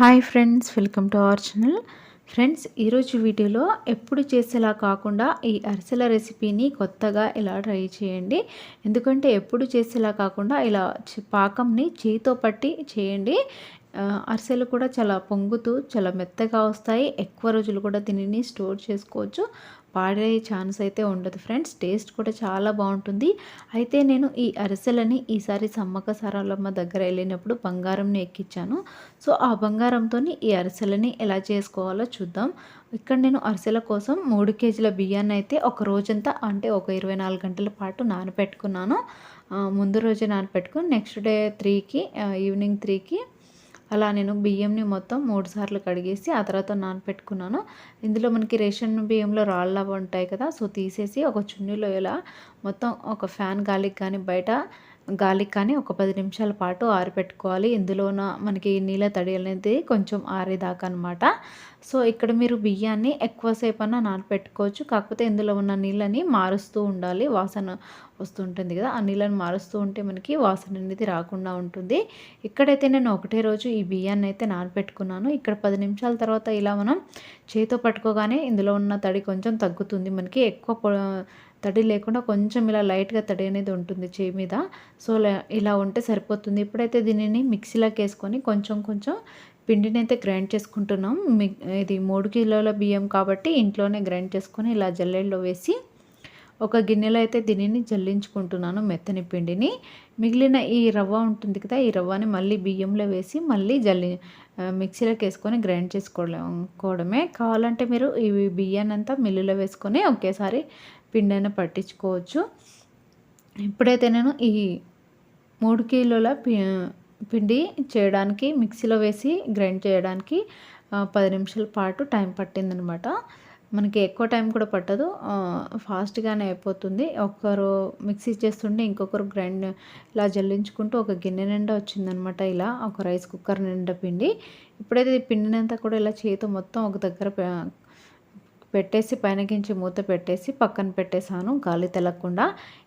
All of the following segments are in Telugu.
Hi friends welcome to our channel. Friends ఈరోజు వీడియోలో ఎప్పుడు చేసేలా కాకుండా ఈ అరిసెల రెసిపీని కొత్తగా ఇలా ట్రై చేయండి. ఎందుకంటే ఎప్పుడు చేసేలా కాకుండా ఇలా పాకంని చేతితో పట్టి చేయండి. అరిసెలు కూడా చాలా పొంగుతూ చాలా మెత్తగా వస్తాయి. ఎక్కువ రోజులు కూడా దీనిని స్టోర్ చేసుకోవచ్చు. పాడే ఛాన్స్ అయితే ఉండదు ఫ్రెండ్స్. టేస్ట్ కూడా చాలా బాగుంటుంది. అయితే నేను ఈ అరిసెలని ఈసారి సమ్మక్క సారాలమ్మ దగ్గర వెళ్ళినప్పుడు బంగారంని ఎక్కించాను సో ఆ బంగారంతో ఈ అరిసెలని ఎలా చేసుకోవాలో చూద్దాం. ఇక్కడ నేను అరిసెల కోసం మూడు కేజీల బియ్యాన్ని అయితే ఒక రోజంతా అంటే ఒక ఇరవై నాలుగు గంటల పాటు నానపెట్టుకున్నాను. ముందు రోజే నానపెట్టుకుని నెక్స్ట్ డే త్రీకి ఈవినింగ్ త్రీకి అలా నేను బియ్యంని మొత్తం మూడు సార్లు కడిగేసి ఆ తర్వాత నానపెట్టుకున్నాను. ఇందులో మనకి రేషన్ బియ్యంలో రాళ్ళ ఉంటాయి కదా సో తీసేసి ఒక చున్నీలో ఇలా మొత్తం ఒక ఫ్యాన్ గాలికి కానీ బయట గాలికి కానీ ఒక పది నిమిషాల పాటు ఆరిపెట్టుకోవాలి. ఇందులోన మనకి నీళ్ళ తడి అనేది కొంచెం ఆరేదాకా అనమాట సో ఇక్కడ మీరు బియ్యాన్ని ఎక్కువసేపు అన్న నానపెట్టుకోవచ్చు. కాకపోతే ఇందులో ఉన్న నీళ్ళని మారుస్తూ ఉండాలి. వాసన వస్తుంటుంది కదా ఆ నీళ్ళని మారుస్తూ ఉంటే మనకి వాసన అనేది రాకుండా ఉంటుంది. ఇక్కడైతే నేను ఒకటే రోజు ఈ బియ్యాన్ని అయితే నానపెట్టుకున్నాను. ఇక్కడ పది నిమిషాల తర్వాత ఇలా మనం చేతో పట్టుకోగానే ఇందులో ఉన్న తడి కొంచెం తగ్గుతుంది. మనకి ఎక్కువ తడి లేకుండా కొంచెం ఇలా లైట్గా తడి అనేది ఉంటుంది చేయి మీద. సో ఇలా ఉంటే సరిపోతుంది. ఇప్పుడైతే దీనిని మిక్సీలోకి వేసుకొని కొంచెం కొంచెం పిండిని అయితే గ్రైండ్ చేసుకుంటున్నాం. ఇది మూడు కిలోల బియ్యం కాబట్టి ఇంట్లోనే గ్రైండ్ చేసుకొని ఇలా జల్లెల్లో వేసి ఒక గిన్నెలో అయితే దీనిని జల్లించుకుంటున్నాను మెత్తని పిండిని. మిగిలిన ఈ రవ్వ ఉంటుంది కదా ఈ రవ్వని మళ్ళీ బియ్యంలో వేసి మళ్ళీ జల్లి మిక్సీలోకి వేసుకొని గ్రైండ్ చేసుకోవడమే కావాలంటే మీరు ఈ బియ్యాన్ని అంతా మిల్లులో వేసుకొని ఒకేసారి పిండి అయినా పట్టించుకోవచ్చు. ఇప్పుడైతే నేను ఈ మూడు కిలోల పిండి చేయడానికి మిక్సీలో వేసి గ్రైండ్ చేయడానికి పది నిమిషాల పాటు టైం పట్టిందనమాట. మనకి ఎక్కువ టైం కూడా పట్టదు. ఫాస్ట్గానే అయిపోతుంది. ఒకరు మిక్సీ చేస్తుంటే ఇంకొకరు గ్రైండ్ ఇలా జల్లించుకుంటూ ఒక గిన్నె నిండా వచ్చిందనమాట ఇలా ఒక రైస్ కుక్కర్ నిండా పిండి. ఇప్పుడైతే ఈ పిండినంతా కూడా ఇలా చేతితో మొత్తం ఒక దగ్గర పెట్టేసి పైనకించి మూత పెట్టేసి పక్కన పెట్టేశాను. గాలి తెలకుండా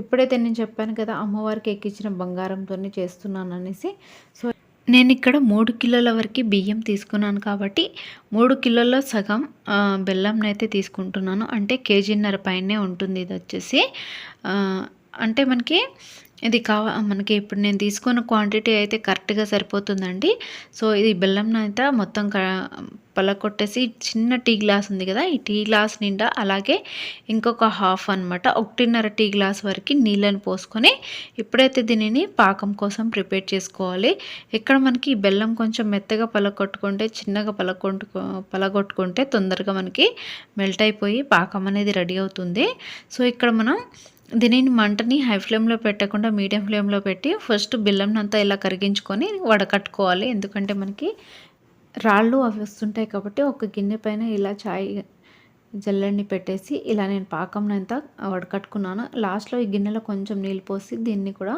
ఇప్పుడైతే నేను చెప్పాను కదా అమ్మవారికి ఎక్కించిన బంగారంతోనే చేస్తున్నాను అనేసి సో నేను ఇక్కడ మూడు కిలోల వరకు బియ్యం తీసుకున్నాను కాబట్టి మూడు కిలోల్లో సగం బెల్లంనైతే తీసుకుంటున్నాను. అంటే కేజీన్నర పైనే ఉంటుంది ఇది వచ్చేసి అంటే మనకి ఇది కావ మనకి ఇప్పుడు నేను తీసుకున్న క్వాంటిటీ అయితే కరెక్ట్గా సరిపోతుందండి. సో ఇది బెల్లం అయితే మొత్తం పలకొట్టేసి చిన్న టీ గ్లాస్ ఉంది కదా ఈ టీ గ్లాస్ నిండా అలాగే ఇంకొక హాఫ్ అనమాట ఒకటిన్నర టీ గ్లాస్ వరకు నీళ్ళని పోసుకొని ఇప్పుడైతే దీనిని పాకం కోసం ప్రిపేర్ చేసుకోవాలి. ఇక్కడ మనకి బెల్లం కొంచెం మెత్తగా పలకొట్టుకుంటే చిన్నగా పలకొట్టు పలగొట్టుకుంటే తొందరగా మనకి మెల్ట్ అయిపోయి పాకం అనేది రెడీ అవుతుంది. సో ఇక్కడ మనం దీనిని మంటని హై ఫ్లేమ్లో పెట్టకుండా మీడియం ఫ్లేమ్లో పెట్టి ఫస్ట్ బెల్లం అంతా ఇలా కరిగించుకొని వడకట్టుకోవాలి. ఎందుకంటే మనకి రాళ్ళు అవి వస్తుంటాయి కాబట్టి ఒక గిన్నె పైన ఇలా చాయ్ జల్లెడిని పెట్టేసి ఇలా నేను పాకంనంతా వడకట్టుకున్నాను. లాస్ట్లో ఈ గిన్నెలో కొంచెం నీళ్ళు పోసి దీన్ని కూడా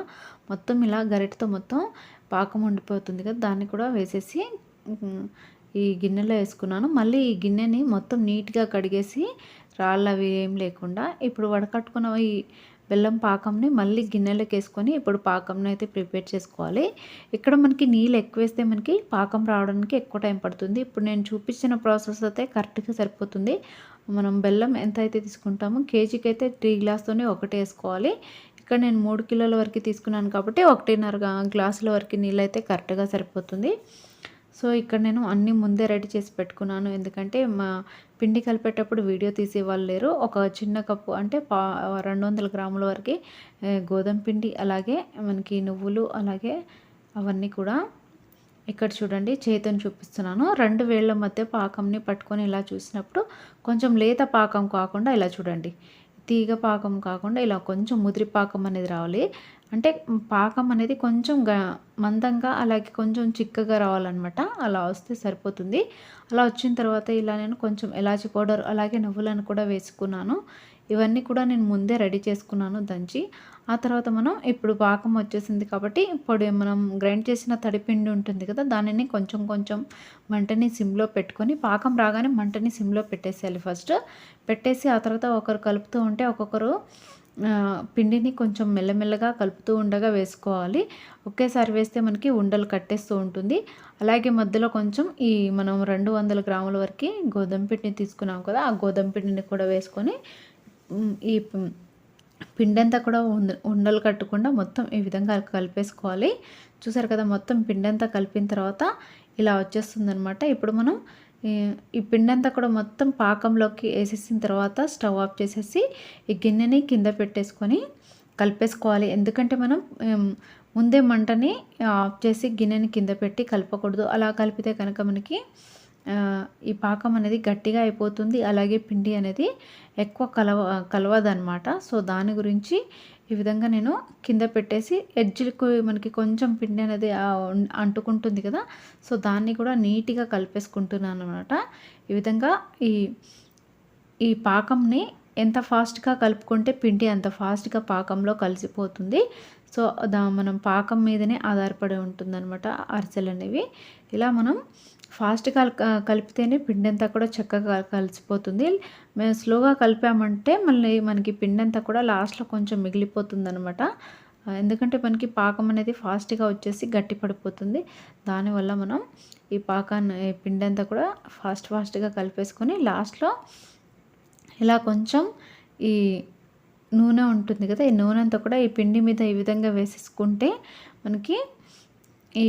మొత్తం ఇలా గరిటతో మొత్తం పాకం ఉండిపోతుంది కదా దాన్ని కూడా వేసేసి ఈ గిన్నెలో వేసుకున్నాను. మళ్ళీ ఈ గిన్నెని మొత్తం నీట్గా కడిగేసి రాళ్ళు అవి ఏం లేకుండా ఇప్పుడు వడకట్టుకున్న ఈ బెల్లం పాకంని మళ్ళీ గిన్నెలోకి వేసుకొని ఇప్పుడు పాకంని అయితే ప్రిపేర్ చేసుకోవాలి. ఇక్కడ మనకి నీళ్ళు ఎక్కువ వేస్తే మనకి పాకం రావడానికి ఎక్కువ టైం పడుతుంది. ఇప్పుడు నేను చూపించిన ప్రాసెస్ అయితే కరెక్ట్గా సరిపోతుంది. మనం బెల్లం ఎంత అయితే తీసుకుంటామో కేజీకి అయితే త్రీ గ్లాస్తోనే ఒకటి వేసుకోవాలి. ఇక్కడ నేను మూడు కిలోల వరకు తీసుకున్నాను కాబట్టి ఒకటిన్నర గ్లాసుల వరకు నీళ్ళు అయితే కరెక్ట్గా సరిపోతుంది. సో ఇక్కడ నేను అన్నీ ముందే రెడీ చేసి పెట్టుకున్నాను. ఎందుకంటే మా పిండి కలిపేటప్పుడు వీడియో తీసేవాళ్ళు లేరు. ఒక చిన్న కప్పు అంటే పా రెండు వందల గ్రాముల వరకు గోధుమ పిండి అలాగే మనకి నువ్వులు అలాగే అవన్నీ కూడా ఇక్కడ చూడండి చేతిని చూపిస్తున్నాను. రెండు వేళ్ళ మధ్య పాకంని పట్టుకొని ఇలా చూసినప్పుడు కొంచెం లేత పాకం కాకుండా ఇలా చూడండి. తీగ పాకం కాకుండా ఇలా కొంచెం ముదిరి పాకం అనేది రావాలి. అంటే పాకం అనేది కొంచెం మందంగా అలాగే కొంచెం చిక్కగా రావాలన్నమాట. అలా వస్తే సరిపోతుంది. అలా వచ్చిన తర్వాత ఇలా నేను కొంచెం ఎలాచి పౌడర్ అలాగే నువ్వులను కూడా వేసుకున్నాను. ఇవన్నీ కూడా నేను ముందే రెడీ చేసుకున్నాను దంచి. ఆ తర్వాత మనం ఇప్పుడు పాకం వచ్చేసింది కాబట్టి ఇప్పుడు మనం గ్రైండ్ చేసిన తడిపిండి ఉంటుంది కదా దానిని కొంచెం కొంచెం మంటని సిమ్లో పెట్టుకొని పాకం రాగానే మంటని సిమ్లో పెట్టేసేయాలి ఫస్ట్. పెట్టేసి ఆ తర్వాత ఒకరు కలుపుతూ ఉంటే ఒక్కొక్కరు పిండిని కొంచెం మెల్లమెల్లగా కలుపుతూ ఉండగా వేసుకోవాలి. ఒకేసారి వేస్తే మనకి ఉండలు కట్టేస్తూ ఉంటుంది. అలాగే మధ్యలో కొంచెం ఈ మనం రెండు వందల గ్రాముల వరకు గోధుమ పిండిని తీసుకున్నాం కదా ఆ గోధుమ పిండిని కూడా వేసుకొని ఈ పిండంతా పిండి అంతా కూడా ఉండలు కట్టకుండా మొత్తం ఈ విధంగా కలిపేసుకోవాలి. చూసారు కదా మొత్తం పిండి అంతా కలిపిన తర్వాత ఇలా వచ్చేస్తుంది అనమాట ఇప్పుడు మనం ఈ పిండి అంతా కూడా మొత్తం పాకంలోకి వేసేసిన తర్వాత స్టవ్ ఆఫ్ చేసేసి ఈ గిన్నెని కింద పెట్టేసుకొని కలిపేసుకోవాలి. ఎందుకంటే మనం ముందే మంటని ఆఫ్ చేసి గిన్నెని కింద పెట్టి కలపకూడదు. అలా కలిపితే కనుక మనకి ఈ పాకం అనేది గట్టిగా అయిపోతుంది. అలాగే పిండి అనేది ఎక్కువ కలవ కలవదనమాట సో దాని గురించి ఈ విధంగా నేను కింద పెట్టేసి ఎడ్జ్లకు మనకి కొంచెం పిండి అనేది అంటుకుంటుంది కదా. సో దాన్ని కూడా నీట్గా కలిపేసుకుంటున్నాను అనమాట ఈ విధంగా ఈ ఈ పాకంని ఎంత ఫాస్ట్గా కలుపుకుంటే పిండి అంత ఫాస్ట్గా పాకంలో కలిసిపోతుంది. సో దా మనం పాకం మీదనే ఆధారపడి ఉంటుందన్నమాట అరిసెలు అనేవి. ఇలా మనం ఫాస్ట్గా కలిపితేనే పిండి అంతా కూడా చక్కగా కలిసిపోతుంది. మేము స్లోగా కలిపామంటే మళ్ళీ మనకి పిండి అంతా కూడా లాస్ట్లో కొంచెం మిగిలిపోతుంది అనమాట ఎందుకంటే మనకి పాకం అనేది ఫాస్ట్గా వచ్చేసి గట్టి పడిపోతుంది. దానివల్ల మనం ఈ పాకాన్ని ఈ పిండి అంతా కూడా ఫాస్ట్ ఫాస్ట్గా కలిపేసుకొని లాస్ట్లో ఇలా కొంచెం ఈ నూనె ఉంటుంది కదా ఈ నూనె అంతా కూడా ఈ పిండి మీద ఈ విధంగా వేసేసుకుంటే మనకి ఈ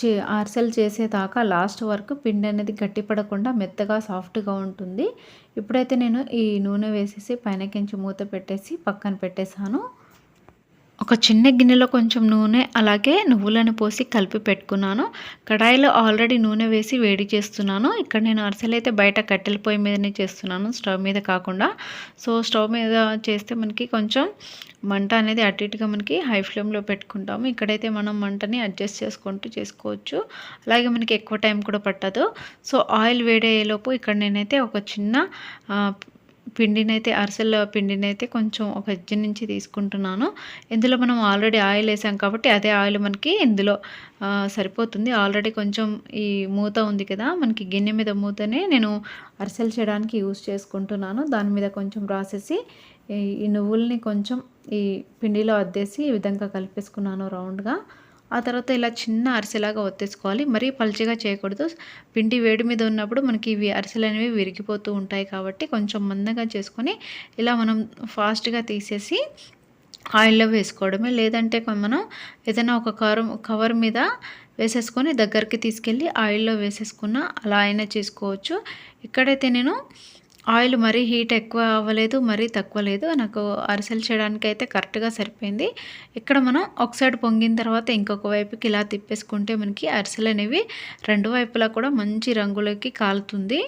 చే అరిసెలు చేసేదాకా లాస్ట్ వరకు పిండి అనేది గట్టిపడకుండా మెత్తగా సాఫ్ట్గా ఉంటుంది. ఇప్పుడైతే నేను ఈ నూనె వేసేసి పైనకించి మూత పెట్టేసి పక్కన పెట్టేశాను. ఒక చిన్న గిన్నెలో కొంచెం నూనె అలాగే నువ్వులను పోసి కలిపి పెట్టుకున్నాను. కడాయిలో ఆల్రెడీ నూనె వేసి వేడి చేస్తున్నాను. ఇక్కడ నేను అరిసెలు అయితే బయట కట్టెల పొయ్యి మీదనే చేస్తున్నాను స్టవ్ మీద కాకుండా. సో స్టవ్ మీద చేస్తే మనకి కొంచెం మంట అనేది అటు ఇటుగా మనకి హై ఫ్లేమ్లో పెట్టుకుంటాము. ఇక్కడైతే మనం మంటని అడ్జస్ట్ చేసుకుంటూ చేసుకోవచ్చు. అలాగే మనకి ఎక్కువ టైం కూడా పట్టదు. సో ఆయిల్ వేడయ్యేలోపు ఇక్కడ నేనైతే ఒక చిన్న పిండినైతే అరిసెల పిండినైతే కొంచెం ఒక ఎజ్జి నుంచి తీసుకుంటున్నాను. ఇందులో మనం ఆల్రెడీ ఆయిల్ వేసాం కాబట్టి అదే ఆయిల్ మనకి ఇందులో సరిపోతుంది. ఆల్రెడీ కొంచెం ఈ మూత ఉంది కదా మనకి గిన్నె మీద మూతనే నేను అరిసెలు చేయడానికి యూస్ చేసుకుంటున్నాను. దాని మీద కొంచెం రాసేసి ఈ ఈ నువ్వుల్ని కొంచెం ఈ పిండిలో అద్దేసి ఈ విధంగా కలిపేసుకున్నాను రౌండ్గా. ఆ తర్వాత ఇలా చిన్న అరిసెలాగా ఒత్తేసుకోవాలి. మరీ పల్చగా చేయకూడదు. పిండి వేడి మీద ఉన్నప్పుడు మనకి ఇవి అరిసెలు అనేవి విరిగిపోతూ ఉంటాయి కాబట్టి కొంచెం మందంగా చేసుకొని ఇలా మనం ఫాస్ట్గా తీసేసి ఆయిల్లో వేసుకోవడమే. లేదంటే మనం ఏదైనా ఒక కవర్ కవర్ మీద వేసేసుకొని దగ్గరికి తీసుకెళ్ళి ఆయిల్లో వేసేసుకున్న అలా అయినా చేసుకోవచ్చు. ఇక్కడైతే నేను ఆయిల్ మరీ హీట్ ఎక్కువ అవ్వలేదు మరీ తక్కువ లేదు. నాకు అరిసెలు చేయడానికి అయితే కరెక్ట్గా సరిపోయింది. ఇక్కడ మనం ఒక సైడ్ పొంగిన తర్వాత ఇంకొక వైపుకి ఇలా తిప్పేసుకుంటే మనకి అరిసెలు అనేవి రెండు వైపులా కూడా మంచి రంగులోకి కాలుతుంది.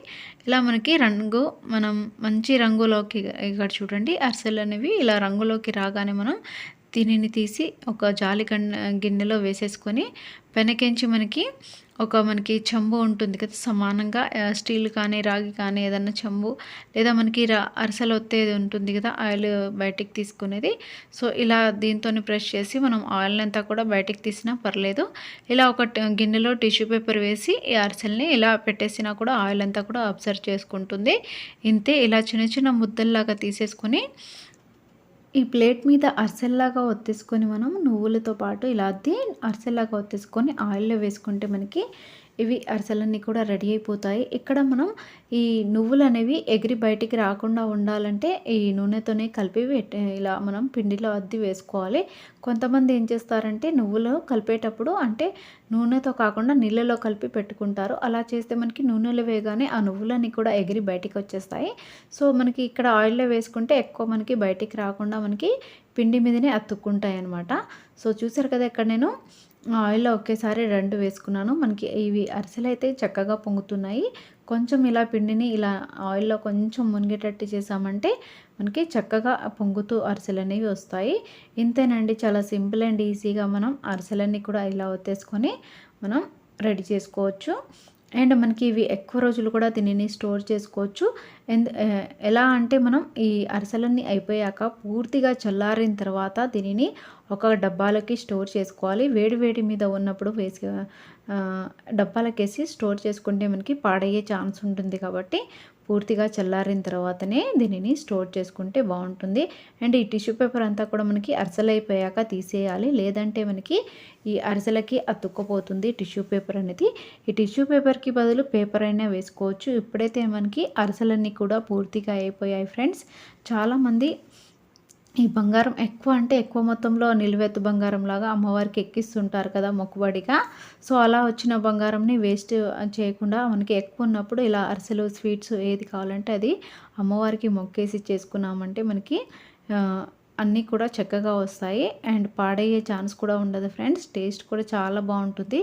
ఇలా మనకి రంగు మనం మంచి రంగులోకి ఇక్కడ చూడండి అరిసెలు అనేవి ఇలా రంగులోకి రాగానే మనం దీనిని తీసి ఒక జాలి గిన్నెలో వేసేసుకొని వెనకించి మనకి ఒక మనకి చెంబు ఉంటుంది కదా సమానంగా స్టీల్ కానీ రాగి కానీ ఏదన్నా చెంబు లేదా మనకి రా అరిసెలు ఒత్తేది ఉంటుంది కదా ఆయిల్ బయటికి తీసుకునేది. సో ఇలా దీంతో ప్రెస్ చేసి మనం ఆయిల్ అంతా కూడా బయటికి తీసినా పర్లేదు. ఇలా ఒక గిన్నెలో టిష్యూ పేపర్ వేసి ఈ అరిసెల్ని ఇలా పెట్టేసినా కూడా ఆయిల్ అంతా కూడా అబ్జర్వ్ చేసుకుంటుంది. ఇంతే ఇలా చిన్న చిన్న ముద్దల్లాగా తీసేసుకొని ఈ ప్లేట్ మీద అరిసెల్లాగా ఒత్తేసుకొని మనం నువ్వులతో పాటు ఇలా అద్ది అరిసెల్లాగా ఒత్తేసుకొని ఆయిల్లో వేసుకుంటే మనకి ఇవి అరిసెలన్నీ కూడా రెడీ అయిపోతాయి. ఇక్కడ మనం ఈ నువ్వులు అనేవి ఎగిరి బయటికి రాకుండా ఉండాలంటే ఈ నూనెతోనే కలిపి ఇలా మనం పిండిలో అద్ది వేసుకోవాలి. కొంతమంది ఏం చేస్తారంటే నువ్వులు కలిపేటప్పుడు అంటే నూనెతో కాకుండా నీళ్ళలో కలిపి పెట్టుకుంటారు. అలా చేస్తే మనకి నూనెలో వేయగానే ఆ నువ్వులన్నీ కూడా ఎగిరి బయటికి వచ్చేస్తాయి. సో మనకి ఇక్కడ ఆయిల్లో వేసుకుంటే ఎక్కువ మనకి బయటికి రాకుండా మనకి పిండి మీదనే అతుక్కుంటాయి అనమాట సో చూసారు కదా ఇక్కడ నేను ఆయిల్లో ఒకేసారి రెండు వేసుకున్నాను. మనకి ఇవి అరిసెలు అయితే చక్కగా పొంగుతున్నాయి. కొంచెం ఇలా పిండిని ఇలా ఆయిల్లో కొంచెం మునిగేటట్టు చేసామంటే మనకి చక్కగా పొంగుతూ అరిసెలు అనేవి వస్తాయి. ఇంతేనండి చాలా సింపుల్ అండ్ ఈజీగా మనం అరిసెలన్నీ కూడా ఇలా ఒత్తేసుకొని మనం రెడీ చేసుకోవచ్చు. అండ్ మనకి ఇవి ఎక్కువ రోజులు కూడా దీనిని స్టోర్ చేసుకోవచ్చు. ఎందు ఎలా అంటే మనం ఈ అరిసెలన్నీ అయిపోయాక పూర్తిగా చల్లారిన తర్వాత దీనిని ఒక డబ్బాలకి స్టోర్ చేసుకోవాలి. వేడి వేడి మీద ఉన్నప్పుడు వేసి డబ్బాలకేసి స్టోర్ చేసుకుంటే మనకి పాడయ్యే ఛాన్స్ ఉంటుంది కాబట్టి పూర్తిగా చల్లారిన తర్వాతనే దీనిని స్టోర్ చేసుకుంటే బాగుంటుంది. అండ్ ఈ టిష్యూ పేపర్ అంతా కూడా మనకి అరసలైపోయాక తీసేయాలి. లేదంటే మనకి ఈ అరిసెలకి అతుక్కపోతుంది టిష్యూ పేపర్ అనేది. ఈ టిష్యూ పేపర్కి బదులు పేపర్ అయినా వేసుకోవచ్చు. ఇప్పుడైతే మనకి అరిసెలన్నీ కూడా పూర్తిగా అయిపోయాయి ఫ్రెండ్స్. చాలామంది ఈ బంగారం ఎక్కువ అంటే ఎక్కువ మొత్తంలో నిలువెత్తు బంగారం లాగా అమ్మవారికి ఎక్కిస్తుంటారు కదా మొక్కుబడిగా. సో అలా వచ్చిన బంగారంని వేస్ట్ చేయకుండా మనకి ఎక్కువ ఉన్నప్పుడు ఇలా అరిసెలు స్వీట్స్ ఏది కావాలంటే అది అమ్మవారికి మొక్కేసి చేసుకున్నామంటే మనకి అన్నీ కూడా చక్కగా వస్తాయి. అండ్ పాడయ్యే ఛాన్స్ కూడా ఉండదు ఫ్రెండ్స్. టేస్ట్ కూడా చాలా బాగుంటుంది.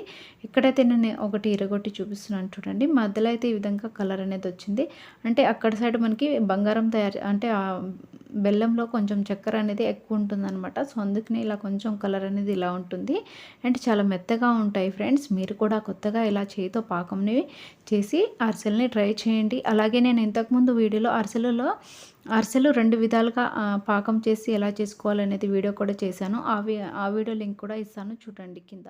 ఇక్కడైతే నేను ఒకటి ఇరగొట్టి చూపిస్తున్నాను చూడండి. మధ్యలో అయితే ఈ విధంగా కలర్ అనేది వచ్చింది. అంటే అక్కడ సైడ్ మనకి బంగారం తయారు అంటే బెల్లంలో కొంచెం చక్కెర అనేది ఎక్కువ ఉంటుంది అనమాట సో అందుకనే ఇలా కొంచెం కలర్ అనేది ఇలా ఉంటుంది. అండ్ చాలా మెత్తగా ఉంటాయి ఫ్రెండ్స్. మీరు కూడా కొత్తగా ఇలా చేతితో పాకంని చేసి అరిసెల్ని ట్రై చేయండి. అలాగే నేను ఇంతకుముందు వీడియోలో అరిసెలలో అరిసెలు రెండు విధాలుగా పాకం చేసి ఎలా చేసుకోవాలనేది వీడియో కూడా చేశాను. ఆ ఆ వీడియో లింక్ కూడా ఇస్తాను చూడండి కింద.